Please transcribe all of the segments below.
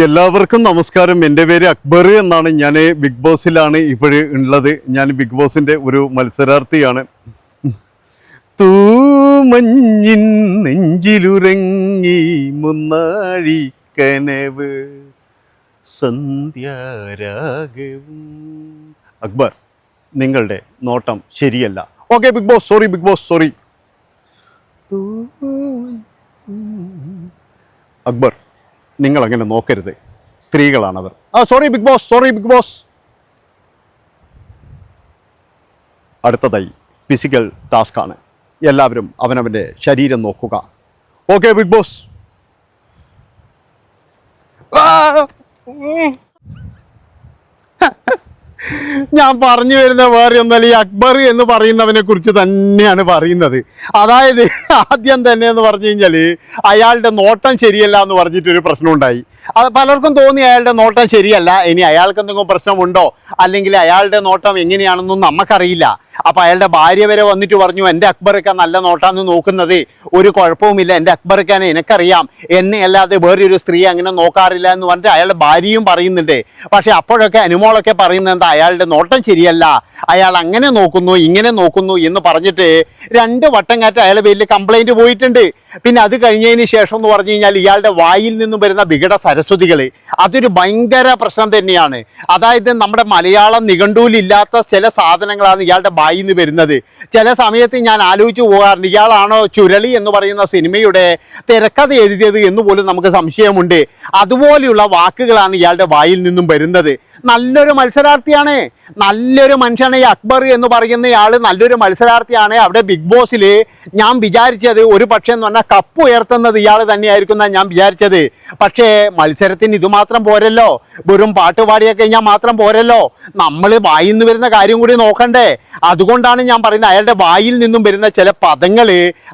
എല്ലാവർക്കും നമസ്കാരം. എന്റെ പേര് അക്ബർ എന്നാണ്. ഞാൻ ബിഗ് ബോസിലാണ് ഇപ്പോൾ ഉള്ളത്. ഞാൻ ബിഗ് ബോസിന്റെ ഒരു മത്സരാർത്ഥിയാണ്. തൂമഞ്ഞിൻ നെഞ്ചിലുറങ്ങി മുന്നാഴി കനവ് സന്ധ്യാരാഗവും. അക്ബർ നിങ്ങളുടെ നോട്ടം ശരിയല്ല. Okay Bigg Boss sorry Bigg Boss sorry. Akbar നിങ്ങൾ അങ്ങനെ നോക്കരുത്. സ്ത്രീകളാണവർ. ആ sorry Bigg Boss sorry Bigg Boss അടുത്തതായി ഫിസിക്കൽ ടാസ്ക് ആണ്. എല്ലാവരും അവനവന്റെ ശരീരം നോക്കുക. ഓക്കെ ബിഗ് ബോസ് ഞാൻ പറഞ്ഞു വരുന്ന വേറെ ഒന്നല്ല ഈ അക്ബർ എന്ന് പറയുന്നവനെ കുറിച്ച് തന്നെയാണ് പറയുന്നത്. അതായത് ആദ്യം തന്നെ എന്ന് പറഞ്ഞു കഴിഞ്ഞാൽ അയാളുടെ നോട്ടം ശരിയല്ല എന്ന് പറഞ്ഞിട്ടൊരു പ്രശ്നമുണ്ടായി. അത് പലർക്കും തോന്നി അയാളുടെ നോട്ടം ശരിയല്ല ഇനി അയാൾക്ക് എന്തെങ്കിലും പ്രശ്നമുണ്ടോ? അല്ലെങ്കിൽ അയാളുടെ നോട്ടം എങ്ങനെയാണെന്നും നമുക്കറിയില്ല. അപ്പൊ അയാളുടെ ഭാര്യ വരെ വന്നിട്ട് പറഞ്ഞു എന്റെ അക്ബറൊക്കെ നല്ല നോട്ടാന്ന് നോക്കുന്നത്. ഒരു കുഴപ്പവുമില്ല. എന്റെ അക്ബറക്കാനെ എനിക്കറിയാം. എന്നെ അല്ലാതെ വേറൊരു സ്ത്രീ അങ്ങനെ നോക്കാറില്ല എന്ന് പറഞ്ഞിട്ട് അയാളുടെ ഭാര്യയും പറയുന്നുണ്ട്. പക്ഷെ അപ്പോഴൊക്കെ അനുമോളൊക്കെ പറയുന്നത് എന്താ? അയാളുടെ നോട്ടം ശരിയല്ല. അയാൾ അങ്ങനെ നോക്കുന്നു ഇങ്ങനെ നോക്കുന്നു എന്ന് പറഞ്ഞിട്ട് രണ്ട് വട്ടം കാറ്റ് അയാളെ പേരിൽ കംപ്ലൈന്റ് പോയിട്ടുണ്ട്. പിന്നെ അത് കഴിഞ്ഞതിന് ശേഷം എന്ന് പറഞ്ഞു കഴിഞ്ഞാൽ ഇയാളുടെ വായിൽ നിന്നും വരുന്ന വികട സരസ്വതികൾ അതൊരു ഭയങ്കര പ്രശ്നം തന്നെയാണ്. അതായത് നമ്മുടെ മലയാളം നിഘണ്ടുവിലില്ലാത്ത ചില സാധനങ്ങളാണ് ഇയാളുടെ വായിൽ നിന്ന് വരുന്നത്. ചില സമയത്ത് ഞാൻ ആലോചിച്ചു പോകാറുണ്ട് ഇയാളാണോ ചുരളി എന്ന് പറയുന്ന സിനിമയുടെ തിരക്കഥ എഴുതിയത് എന്ന് പോലും നമുക്ക് സംശയമുണ്ട്. അതുപോലെയുള്ള വാക്കുകളാണ് ഇയാളുടെ വായിൽ നിന്നും വരുന്നത്. നല്ലൊരു മത്സരാർത്ഥിയാണ്. നല്ലൊരു മനുഷ്യനാണ് ഈ അക്ബർ എന്ന് പറയുന്ന ആൾ നല്ലൊരു മത്സരാർത്ഥിയാണ് അവിടെ ബിഗ് ബോസിൽ ഞാൻ വിചാരിച്ചത് ഒരു പക്ഷേ എന്ന് പറഞ്ഞാൽ കപ്പ് ഉയർത്തുന്നത് ഇയാൾ തന്നെയായിരിക്കും എന്നാണ് ഞാൻ വിചാരിച്ചത്. പക്ഷേ മത്സരത്തിന് ഇതുമാത്രം പോരല്ലോ. വെറും പാട്ട് പാടിയൊക്കെ കഴിഞ്ഞാൽ മാത്രം പോരല്ലോ. നമ്മൾ വായിൽ നിന്ന് വരുന്ന കാര്യം കൂടി നോക്കണ്ടേ. അതുകൊണ്ടാണ് ഞാൻ പറയുന്നത് അയാളുടെ വായിൽ നിന്നും വരുന്ന ചില പദങ്ങൾ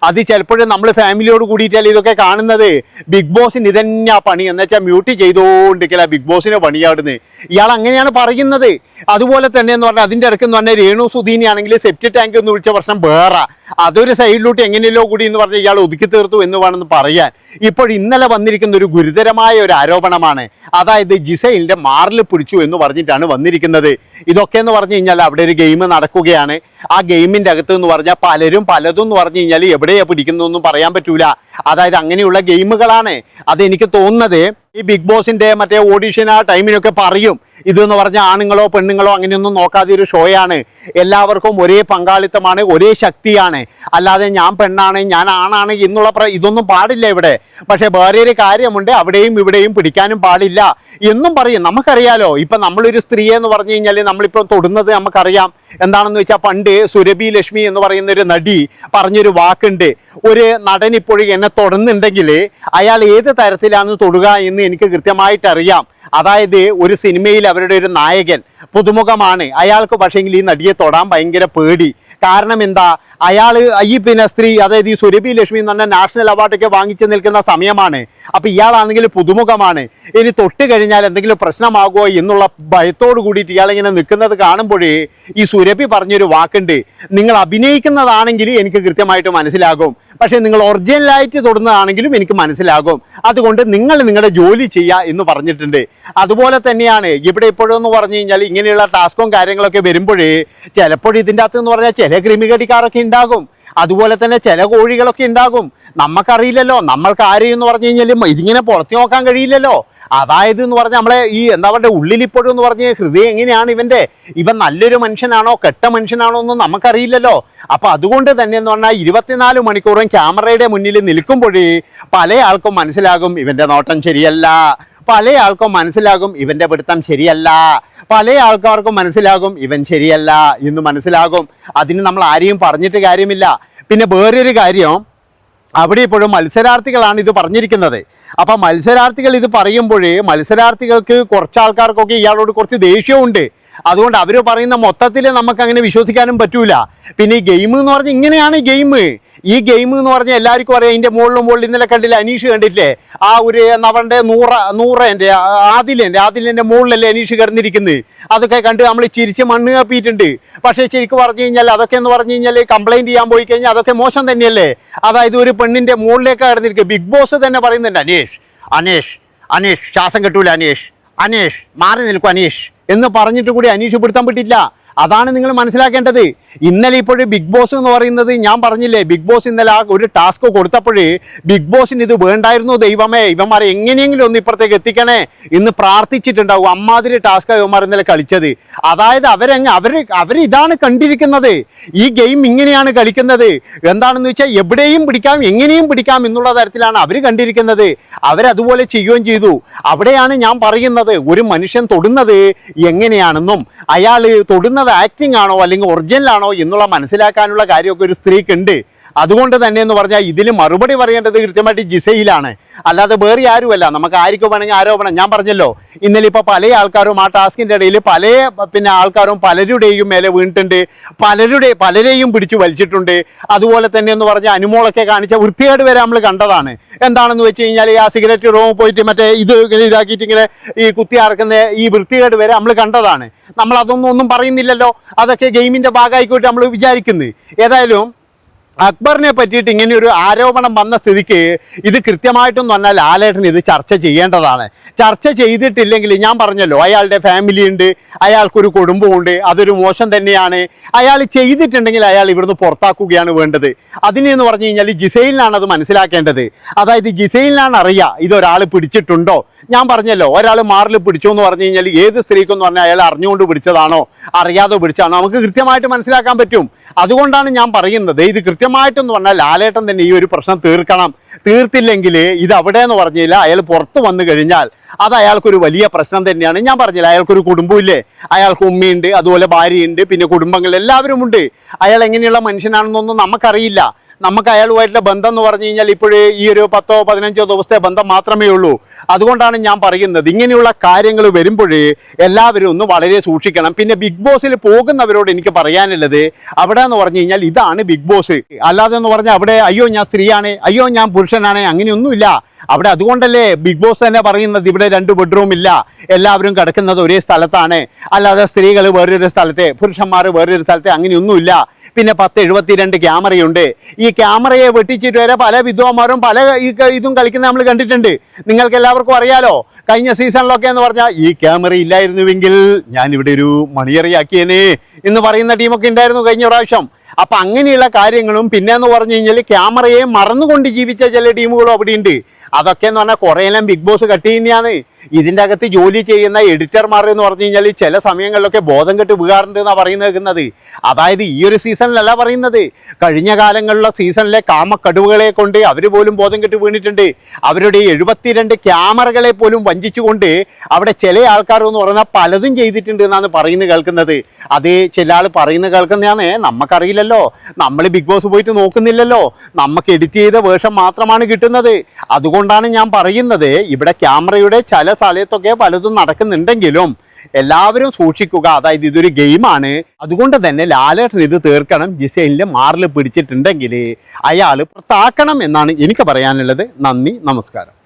അത് ചിലപ്പോഴും നമ്മൾ ഫാമിലിയോട് കൂടിയിട്ടല്ലേ ഇതൊക്കെ കാണുന്നത്. ബിഗ് ബോസിന് ഇതന്നെയാ പണി? എന്നുവെച്ചാൽ മ്യൂട്ട് ചെയ്തുകൊണ്ടിരിക്കില്ല ബിഗ് ബോസിനെ പണിയാടുന്നത്. ഇയാൾ അങ്ങനെയാണ് പറയുന്നത്. അതുപോലെ തന്നെ എന്ന് പറഞ്ഞാൽ അതിന്റെ ഇടയ്ക്ക് എന്ന് പറഞ്ഞാൽ രേണു സുധീനി ആണെങ്കിൽ സെപ്റ്റി ടാങ്ക് എന്ന് വിളിച്ച പ്രശ്നം വേറെ. അതൊരു സൈഡിലോട്ട് എങ്ങനെയല്ലോ കൂടി എന്ന് പറഞ്ഞ് ഇയാൾ ഒതുക്കി തീർത്തു എന്ന് വേണമെന്ന് പറയാൻ. ഇപ്പോൾ ഇന്നലെ വന്നിരിക്കുന്ന ഒരു ഗുരുതരമായ ഒരു ആരോപണമാണ്. അതായത് ജിസൈലിന്റെ മാറിൽ പിടിച്ചു എന്ന് പറഞ്ഞിട്ടാണ് വന്നിരിക്കുന്നത്. ഇതൊക്കെ എന്ന് പറഞ്ഞു കഴിഞ്ഞാൽ അവിടെ ഒരു ഗെയിം നടക്കുകയാണ്. ആ ഗെയിമിന്റെ അകത്ത് എന്ന് പറഞ്ഞാൽ പലരും പലതും എന്ന് പറഞ്ഞു കഴിഞ്ഞാൽ എവിടെയാ പിടിക്കുന്നതൊന്നും പറയാൻ പറ്റൂല. അതായത് അങ്ങനെയുള്ള ഗെയിമുകളാണ്. അതെനിക്ക് തോന്നുന്നത് ഈ ബിഗ് ബോസിന്റെ മറ്റേ ഓഡീഷൻ ആ ടൈമിനൊക്കെ പറയും. ഇതെന്ന് പറഞ്ഞാൽ ആണുങ്ങളോ പെണ്ണുങ്ങളോ അങ്ങനെയൊന്നും നോക്കാതെ ഒരു ഷോയാണ്. എല്ലാവർക്കും ഒരേ പങ്കാളിത്തമാണ് ഒരേ ശക്തിയാണ്. അല്ലാതെ ഞാൻ പെണ്ണാണ് ഞാൻ ആണാണ് എന്നുള്ള പ്ര- ഇതൊന്നും പാടില്ല ഇവിടെ. പക്ഷേ വേറെ ഒരു കാര്യമുണ്ട് അവിടെയും ഇവിടെയും പിടിക്കാനും പാടില്ല. എന്നും പറയും നമുക്കറിയാലോ ഇപ്പൊ നമ്മളൊരു സ്ത്രീയെ എന്ന് പറഞ്ഞു കഴിഞ്ഞാൽ നമ്മളിപ്പോൾ തൊടുന്നത് നമുക്കറിയാം. എന്താണെന്ന് വെച്ചാൽ പണ്ട് സുരഭി ലക്ഷ്മി എന്ന് പറയുന്ന ഒരു നടി പറഞ്ഞൊരു വാക്കുണ്ട്. ഒരു നടൻ ഇപ്പോഴും എന്നെ തൊടുന്നുണ്ടെങ്കിൽ അയാൾ ഏത് തരത്തിലാണ് തൊടുക എന്ന് എനിക്ക് കൃത്യമായിട്ട് അറിയാം. അതായത് ഒരു സിനിമയിൽ അവരുടെ ഒരു നായകൻ പുതുമുഖമാണ്. അയാൾക്ക് പക്ഷേങ്കിൽ ഈ നടിയെ തൊടാൻ ഭയങ്കര പേടി. കാരണം എന്താ? അയാൾ ഈ പിന്നെ സ്ത്രീ അതായത് ഈ സുരഭി ലക്ഷ്മി എന്ന് പറഞ്ഞാൽ നാഷണൽ അവാർഡൊക്കെ വാങ്ങിച്ചു നിൽക്കുന്ന സമയമാണ്. അപ്പൊ ഇയാളാണെങ്കിൽ പുതുമുഖമാണ്. ഇനി തൊട്ട് കഴിഞ്ഞാൽ എന്തെങ്കിലും പ്രശ്നമാകുമോ എന്നുള്ള ഭയത്തോട് കൂടിയിട്ട് ഇയാളിങ്ങനെ നിൽക്കുന്നത് കാണുമ്പോഴേ ഈ സുരഭി പറഞ്ഞൊരു വാക്കുണ്ട്. നിങ്ങൾ അഭിനയിക്കുന്നതാണെങ്കിൽ എനിക്ക് കൃത്യമായിട്ട് മനസ്സിലാകും. പക്ഷേ നിങ്ങൾ ഒറിജിനലായിട്ട് തൊടുന്നതാണെങ്കിലും എനിക്ക് മനസ്സിലാകും. അതുകൊണ്ട് നിങ്ങൾ നിങ്ങളുടെ ജോലി ചെയ്യുക എന്ന് പറഞ്ഞിട്ടുണ്ട്. അതുപോലെ തന്നെയാണ് ഇവിടെ ഇപ്പോഴെന്ന് പറഞ്ഞു കഴിഞ്ഞാൽ ഇങ്ങനെയുള്ള ടാസ്കും കാര്യങ്ങളൊക്കെ വരുമ്പോഴേ ചിലപ്പോൾ ഇതിന്റെ അകത്ത് എന്ന് പറഞ്ഞാൽ ചില ക്രിമികടിക്കാരൊക്കെ ഉണ്ടാകും. അതുപോലെ തന്നെ ചില കോഴികളൊക്കെ ഉണ്ടാകും. നമുക്കറിയില്ലല്ലോ. നമ്മൾക്ക് ആരെയും എന്ന് പറഞ്ഞു കഴിഞ്ഞാൽ ഇതിങ്ങനെ പുറത്തു നോക്കാൻ കഴിയില്ലല്ലോ. അതായത് എന്ന് പറഞ്ഞാൽ നമ്മളെ ഈ എന്താ പറയുക ഉള്ളിൽ ഇപ്പോഴും എന്ന് പറഞ്ഞ ഹൃദയം എങ്ങനെയാണ് ഇവന്റെ? ഇവൻ നല്ലൊരു മനുഷ്യനാണോ കെട്ട മനുഷ്യനാണോ എന്ന് നമുക്കറിയില്ലല്ലോ. അപ്പോൾ അതുകൊണ്ട് തന്നെ എന്ന് പറഞ്ഞാൽ ഇരുപത്തിനാല് മണിക്കൂറും ക്യാമറയുടെ മുന്നിൽ നിൽക്കുമ്പോഴേ പല ആൾക്കും മനസ്സിലാകും ഇവന്റെ നോട്ടം ശരിയല്ല. പല ആൾക്കും മനസ്സിലാകും ഇവന്റെ പിടുത്തം ശരിയല്ല. പല ആൾക്കാർക്കും മനസ്സിലാകും ഇവൻ ശരിയല്ല എന്ന് മനസ്സിലാകും. അതിന് നമ്മൾ ആരെയും പറഞ്ഞിട്ട് കാര്യമില്ല. പിന്നെ വേറൊരു കാര്യം അവിടെ ഇപ്പോഴും മത്സരാർത്ഥികളാണ് ഇത് പറഞ്ഞിരിക്കുന്നത്. അപ്പൊ മത്സരാർത്ഥികൾ ഇത് പറയുമ്പോഴേ മത്സരാർത്ഥികൾക്ക് കുറച്ച് ആൾക്കാർക്കൊക്കെ ഇയാളോട് കുറച്ച് ദേഷ്യമുണ്ട് അതുകൊണ്ട് അവർ പറയുന്ന മൊത്തത്തിൽ നമുക്ക് അങ്ങനെ വിശ്വസിക്കാനും പറ്റൂല. പിന്നെ ഈ ഗെയിം എന്ന് പറഞ്ഞാൽ ഇങ്ങനെയാണ് ഗെയിം ഈ ഗെയിം എന്ന് പറഞ്ഞാൽ എല്ലാവർക്കും അറിയാം ഇതിന്റെ മുകളിലും മുകളിൽ ഇന്നലെ കണ്ടില്ല അനീഷ് കണ്ടില്ലേ ആ ഒരു നവന്റെ നൂറ നൂറേന്റെ ആദിലേന്റെ ആദിലേന്റെ മുകളിലല്ലേ അനീഷ് കിടന്നിരിക്കുന്നത്. അതൊക്കെ കണ്ട് നമ്മൾ ചിരിച്ച് മണ്ണ് കാപ്പിയിട്ടുണ്ട്. പക്ഷേ ശരിക്കും പറഞ്ഞു കഴിഞ്ഞാൽ അതൊക്കെ എന്ന് പറഞ്ഞു കഴിഞ്ഞാൽ കംപ്ലൈന്റ് ചെയ്യാൻ പോയി കഴിഞ്ഞാൽ അതൊക്കെ മോശം തന്നെയല്ലേ? അതായത് ഒരു പെണ്ണിന്റെ മുകളിലേക്ക് കിടന്നിരിക്കുക. ബിഗ് ബോസ് തന്നെ പറയുന്നുണ്ട് അനീഷ് അനീഷ് അനീഷ് ശ്വാസം കിട്ടൂല അനീഷ്. അനീഷ് മാറി നിൽക്കും അനീഷ്. എന്ന് പറഞ്ഞിട്ട് കൂടി അനീഷ് പിടുത്തം വിട്ടില്ല അതാണ് നിങ്ങൾ മനസ്സിലാക്കേണ്ടത്. ഇന്നലെ ഇപ്പോൾ ബിഗ് ബോസ് എന്ന് പറയുന്നത് ഞാൻ പറഞ്ഞില്ലേ ബിഗ് ബോസ് ഇന്നലെ ആ ഒരു ടാസ്ക് കൊടുത്തപ്പോഴേ ബിഗ് ബോസിന് ഇത് വേണ്ടായിരുന്നു ദൈവമേ ഇവന്മാരെ എങ്ങനെയെങ്കിലും ഒന്ന് ഇപ്പുറത്തേക്ക് എത്തിക്കണേ ഇന്ന് പ്രാർത്ഥിച്ചിട്ടുണ്ടാവും അമ്മാതിരി ടാസ്ക് ഇവന്മാർ ഇന്നലെ കളിച്ചത്. അതായത് അവരങ്ങ് അവർ ഇതാണ് കണ്ടിരിക്കുന്നത്. ഈ ഗെയിം ഇങ്ങനെയാണ് കളിക്കുന്നത്. എന്താണെന്ന് വെച്ചാൽ എവിടെയും പിടിക്കാം എങ്ങനെയും പിടിക്കാം എന്നുള്ള തരത്തിലാണ് അവർ കണ്ടിരിക്കുന്നത്. അവരതുപോലെ ചെയ്യുകയും ചെയ്തു. അവിടെയാണ് ഞാൻ പറയുന്നത് ഒരു മനുഷ്യൻ തൊടുന്നത് എങ്ങനെയാണെന്നും അയാൾ തൊടുന്നത് ആക്ടിംഗ് ആണോ അല്ലെങ്കിൽ ഒറിജിനൽ ആണോ എന്നുള്ള മനസ്സിലാക്കാനുള്ള കാര്യമൊക്കെ ഒരു സ്ത്രീക്കുണ്ട്. അതുകൊണ്ട് തന്നെ എന്ന് പറഞ്ഞാൽ ഇതിന് മറുപടി പറയേണ്ടത് കൃത്യമായിട്ട് ജിസയിലാണ്. അല്ലാതെ വേറെ ആരുമല്ല. നമുക്ക് ആർക്കും വേണമെങ്കിൽ ആരോപണം ഞാൻ പറഞ്ഞല്ലോ ഇന്നലെ ഇപ്പോൾ പല ആൾക്കാരും ആ ടാസ്കിന്റെ ഇടയിൽ പല പിന്നെ ആൾക്കാരും പലരുടെയും മേലെ വീണിട്ടുണ്ട്. പലരുടെ പലരെയും പിടിച്ചു വലിച്ചിട്ടുണ്ട്. അതുപോലെ തന്നെ എന്ന് പറഞ്ഞാൽ അനുമോളൊക്കെ കാണിച്ച വൃത്തികേട് വരെ നമ്മൾ കണ്ടതാണ്. എന്താണെന്ന് വെച്ച് കഴിഞ്ഞാൽ ആ സിഗരറ്റ് റൂമിൽ പോയിട്ട് മറ്റേ ഇത് ഇതാക്കിയിട്ട് ഇങ്ങനെ ഈ കുത്തി അറക്കുന്ന ഈ വൃത്തികേട് വരെ നമ്മൾ കണ്ടതാണ്. നമ്മൾ അതൊന്നും ഒന്നും പറയുന്നില്ലല്ലോ. അതൊക്കെ ഗെയിമിന്റെ ഭാഗമായിക്കോട്ട് നമ്മൾ വിചാരിക്കുന്നത് ഏതായാലും അക്ബറിനെ പറ്റിയിട്ട് ഇങ്ങനെ ഒരു ആരോപണം വന്ന സ്ഥിതിക്ക് ഇത് കൃത്യമായിട്ടൊന്നും പറഞ്ഞാൽ ലാലേട്ടൻ ഇത് ചർച്ച ചെയ്യേണ്ടതാണ്. ചർച്ച ചെയ്തിട്ടില്ലെങ്കിൽ ഞാൻ പറഞ്ഞല്ലോ അയാളുടെ ഫാമിലി ഉണ്ട് അയാൾക്കൊരു കുടുംബമുണ്ട് അതൊരു മോശം തന്നെയാണ്. അയാൾ ചെയ്തിട്ടുണ്ടെങ്കിൽ അയാൾ ഇവിടുന്ന് പുറത്താക്കുകയാണ് വേണ്ടത്. അതിനെന്ന് പറഞ്ഞു കഴിഞ്ഞാൽ ജിസൈലിനാണ് അത് മനസ്സിലാക്കേണ്ടത്. അതായത് ജിസൈലിനാണ് അറിയുക ഇതൊരാൾ പിടിച്ചിട്ടുണ്ടോ. ഞാൻ പറഞ്ഞല്ലോ ഒരാൾ മാറിൽ പിടിച്ചു എന്ന് പറഞ്ഞു കഴിഞ്ഞാൽ ഏത് സ്ത്രീക്കെന്ന് പറഞ്ഞാൽ അയാൾ അറിഞ്ഞുകൊണ്ട് പിടിച്ചതാണോ അറിയാതെ പിടിച്ചതാണോ നമുക്ക് കൃത്യമായിട്ട് മനസ്സിലാക്കാൻ പറ്റും. അതുകൊണ്ടാണ് ഞാൻ പറയുന്നത് ഇത് കൃത്യമായിട്ടെന്ന് പറഞ്ഞാൽ ലാലേട്ടൻ തന്നെ ഈ ഒരു പ്രശ്നം തീർക്കണം. തീർത്തില്ലെങ്കിൽ ഇത് അവിടെ എന്ന് പറഞ്ഞില്ല അയാൾ പുറത്ത് വന്നു കഴിഞ്ഞാൽ അത് അയാൾക്കൊരു വലിയ പ്രശ്നം തന്നെയാണ്. ഞാൻ പറഞ്ഞില്ല അയാൾക്കൊരു കുടുംബമില്ലേ അയാൾക്ക് ഉമ്മയുണ്ട് അതുപോലെ ഭാര്യയുണ്ട് പിന്നെ കുടുംബങ്ങൾ എല്ലാവരും ഉണ്ട്. അയാൾ എങ്ങനെയുള്ള മനുഷ്യനാണെന്നൊന്നും നമുക്കറിയില്ല. നമുക്ക് അയാളുമായിട്ടുള്ള ബന്ധം എന്ന് പറഞ്ഞു കഴിഞ്ഞാൽ ഇപ്പോഴേ ഈ ഒരു പത്തോ പതിനഞ്ചോ ദിവസത്തെ ബന്ധം മാത്രമേ ഉള്ളൂ. അതുകൊണ്ടാണ് ഞാൻ പറയുന്നത്. ഇങ്ങനെയുള്ള കാര്യങ്ങൾ വരുമ്പോഴേ എല്ലാവരും ഒന്ന് വളരെ സൂക്ഷിക്കണം. പിന്നെ ബിഗ് ബോസിൽ പോകുന്നവരോട് എനിക്ക് പറയാനുള്ളത് അവിടെ എന്ന് പറഞ്ഞു കഴിഞ്ഞാൽ ഇതാണ് ബിഗ് ബോസ് അല്ലാതെ എന്ന് പറഞ്ഞാൽ അവിടെ അയ്യോ ഞാൻ സ്ത്രീയാണ് അയ്യോ ഞാൻ പുരുഷനാണ് അങ്ങനെയൊന്നുമില്ല. അവിടെ അതുകൊണ്ടല്ലേ ബിഗ് ബോസ് തന്നെ പറയുന്നത് ഇവിടെ രണ്ട് ബെഡ്റൂം ഇല്ല. എല്ലാവരും കിടക്കുന്നത് ഒരേ സ്ഥലത്താണ്. അല്ലാതെ സ്ത്രീകൾ വേറൊരു സ്ഥലത്തെ പുരുഷന്മാർ വേറൊരു സ്ഥലത്തെ അങ്ങനെയൊന്നുമില്ല. പിന്നെ പത്ത് എഴുപത്തിരണ്ട് ക്യാമറയുണ്ട്. ഈ ക്യാമറയെ വെട്ടിച്ചിട്ട് വരെ പല വിദ്വാന്മാരും പല ഇതും കളിക്കുന്നത് നമ്മൾ കണ്ടിട്ടുണ്ട്. നിങ്ങൾക്ക് എല്ലാവർക്കും അറിയാലോ കഴിഞ്ഞ സീസണിലൊക്കെ എന്ന് പറഞ്ഞാൽ ഈ ക്യാമറ ഇല്ലായിരുന്നുവെങ്കിൽ ഞാൻ ഇവിടെ ഒരു മണിയറിയാക്കിയേനെ എന്ന് പറയുന്ന ടീമൊക്കെ ഉണ്ടായിരുന്നു കഴിഞ്ഞ പ്രാവശ്യം. അപ്പൊ അങ്ങനെയുള്ള കാര്യങ്ങളും പിന്നെ എന്ന് പറഞ്ഞു കഴിഞ്ഞാൽ ക്യാമറയെ മറന്നുകൊണ്ട് ജീവിച്ച ചില ടീമുകളും അവിടെ ഉണ്ട് അതൊക്കെ എന്ന് പറഞ്ഞാൽ കുറേയെല്ലാം ബിഗ് ബോസ് കട്ട് ചെയ്യുന്നതാണ് ഇതിന്റെ അകത്ത് ജോലി ചെയ്യുന്ന എഡിറ്റർമാർ എന്ന് പറഞ്ഞു കഴിഞ്ഞാൽ ചില സമയങ്ങളിലൊക്കെ ബോധം കെട്ട് വീഴാറുണ്ട് എന്നാണ് പറയുന്നത് കേൾക്കുന്നത്. അതായത് ഈ ഒരു സീസണിലല്ല പറയുന്നത്. കഴിഞ്ഞ കാലങ്ങളിലെ സീസണിലെ കാമക്കടുവുകളെ കൊണ്ട് അവർ പോലും ബോധം കെട്ട് വീണിട്ടുണ്ട്. അവരുടെ എഴുപത്തിരണ്ട് ക്യാമറകളെ പോലും വഞ്ചിച്ചുകൊണ്ട് അവിടെ ചില ആൾക്കാർ എന്ന് പറഞ്ഞാൽ പലതും ചെയ്തിട്ടുണ്ട് എന്നാണ് പറയുന്നത് കേൾക്കുന്നത്. അത് ചില ആൾ പറയുന്ന കേൾക്കുന്നതാണ് നമുക്കറിയില്ലല്ലോ നമ്മൾ ബിഗ് ബോസ് പോയിട്ട് നോക്കുന്നില്ലല്ലോ. നമുക്ക് എഡിറ്റ് ചെയ്ത വേഷം മാത്രമാണ് കിട്ടുന്നത്. അതുകൊണ്ടാണ് ഞാൻ പറയുന്നത് ഇവിടെ ക്യാമറയുടെ ചില സ്ഥലത്തൊക്കെ പലതും നടക്കുന്നുണ്ടെങ്കിലും എല്ലാവരും സൂക്ഷിക്കുക. അതായത് ഇതൊരു ഗെയിമാണ്. അതുകൊണ്ട് തന്നെ ലാലേട്ടൻ ഇത് തീർക്കണം. ജിസൈനിലെ മാറിൽ പിടിച്ചിട്ടുണ്ടെങ്കിൽ അയാൾ പുറത്താക്കണം എന്നാണ് എനിക്ക് പറയാനുള്ളത്. നന്ദി നമസ്കാരം.